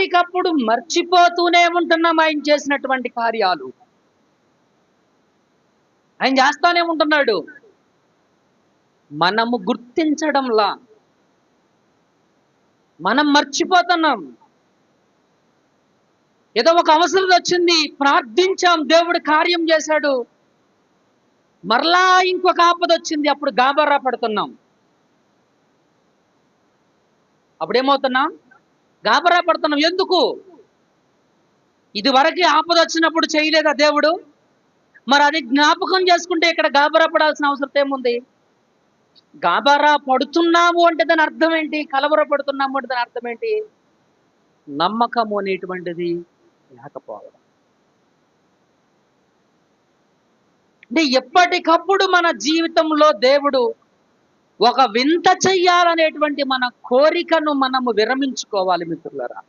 ఎప్పటికప్పుడు మర్చిపోతూనే ఉంటున్నాం ఆయన చేసినటువంటి కార్యాలు. ఆయన చేస్తానే ఉంటున్నాడు. మనము గుర్తించడంలా. మనం మర్చిపోతున్నాం. ఏదో ఒక అవసరం వచ్చింది ప్రార్థించాం దేవుడు కార్యం చేశాడు. మరలా ఇంకొక ఆపద వచ్చింది అప్పుడు గాబరా పడుతున్నాం. అప్పుడేమవుతున్నాం? గాబరా పడుతున్నాం ఎందుకు? ఇది వరకు ఆపద వచ్చినప్పుడు చేయలేదా దేవుడు? మరి అది జ్ఞాపకం చేసుకుంటే ఇక్కడ గాబరా పడాల్సిన అవసరం ఏముంది? గాబరా పడుతున్నాము అంటే దాని అర్థం ఏంటి? కలవర పడుతున్నాము అంటే దాని అర్థం ఏంటి? నమ్మకము అనేటువంటిది లేకపోవడం. అంటే ఎప్పటికప్పుడు మన జీవితంలో దేవుడు ఒక వింత చెయ్యాలనేటువంటి మన కోరికను మనము విరమించుకోవాలి మిత్రులరా.